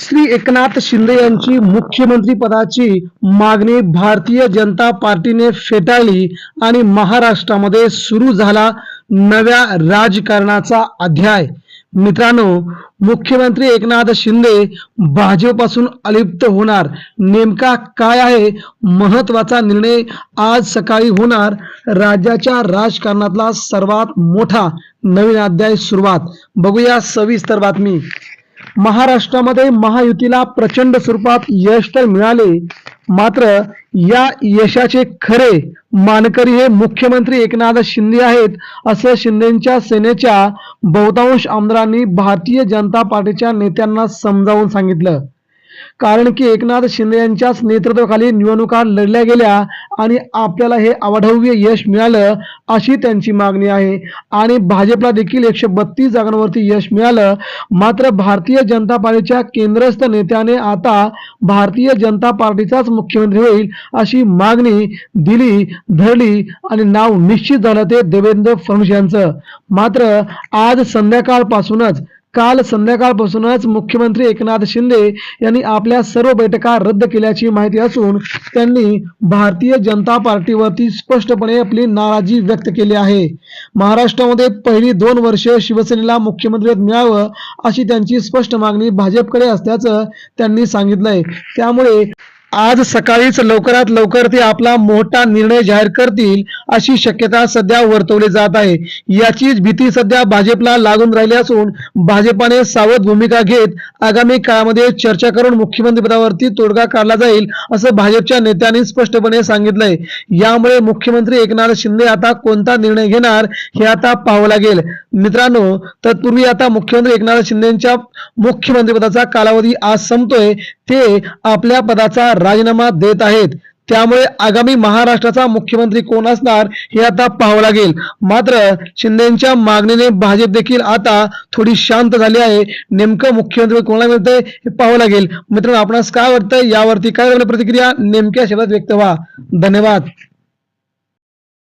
श्री एकनाथ शिंदे यांची मुख्यमंत्री पदाची मागणी भारतीय जनता पार्टीने फेटाळली आणि महाराष्ट्रामध्ये सुरू झाला नव्या राजकारणाचा अध्याय. मित्रांनो मुख्यमंत्री एकनाथ शिंदे भाजपपासून अलिप्त होणार नेमका काय आहे महत्त्वाचा निर्णय आज सकाळी होणार? राज्याच्या राजकारणातला सर्वात मोठा नवीन अध्याय सुरुवात. बघूया सविस्तर बातमी. महाराष्ट्रामध्ये महायुतीला प्रचंड स्वरूपात यश तर मिळाले मात्र या यशाचे खरे मानकरी हे मुख्यमंत्री एकनाथ शिंदे आहेत असं शिंदेच्या सेनेच्या बहुतांश आमदारांनी भारतीय जनता पार्टीच्या नेत्यांना समजावून सांगितलं. कारण की एकनाथ शिंदे यांच्याच नेतृत्वाखाली निवडणुका लढल्या गेल्या आणि आपल्याला हे अवाढव्य यश मिळालं अशी त्यांची मागणी आहे. आणि भाजपला देखील एकशे बत्तीस जागांवरती यश मिळालं. मात्र भारतीय जनता पार्टीच्या केंद्रस्थ नेत्याने आता भारतीय जनता पार्टीचाच मुख्यमंत्री होईल अशी मागणी दिली धरली आणि नाव निश्चित झालं ते देवेंद्र फडणवीस यांचं. मात्र आज संध्याकाळपासूनच काल संध्याकाळपासूनच मुख्यमंत्री एकनाथ शिंदे यांनी आपल्या सर्व बैठका रद्द केल्याची माहिती असून त्यांनी भारतीय जनता पार्टीवरती स्पष्टपणे आपली नाराजी व्यक्त केली आहे. महाराष्ट्रामध्ये पहिली दोन वर्ष शिवसेनेला मुख्यमंत्रीपद मिळावं अशी त्यांची स्पष्ट मागणी भाजपकडे असल्याचं त्यांनी सांगितलंय. त्यामुळे आज सकाळीच लवकरात लवकर ते आपला मोठा निर्णय जाहीर करतील अशी शक्यता सध्या वर्तवली जात आहे. याचीच भीती सध्या भाजपला लागून राहिली असून भाजपाने सावध भूमिका घेत आगामी काळामध्ये चर्चा करून मुख्यमंत्री पदावरती तोडगा काढला जाईल असं भाजपच्या नेत्यांनी स्पष्टपणे सांगितलंय. यामुळे मुख्यमंत्री एकनाथ शिंदे आता कोणता निर्णय घेणार हे आता पाहावं लागेल. मित्रांनो तत्पूर्वी आता मुख्यमंत्री एकनाथ शिंदेच्या मुख्यमंत्रीपदाचा कालावधी आज संपतोय. ते आपल्या पदाचा राजीनामा देत आहेत. त्यामुळे आगामी महाराष्ट्राचा मुख्यमंत्री कोण असणार हे आता पाहावं लागेल. मात्र शिंदेच्या मागणीने भाजप देखील आता थोडी शांत झाली आहे. नेमकं मुख्यमंत्री कोणाला मिळतंय हे पाहावं लागेल. मित्रांनो आपणास काय वाटतं यावरती काय प्रतिक्रिया नेमक्या शब्दात व्यक्त व्हा. धन्यवाद.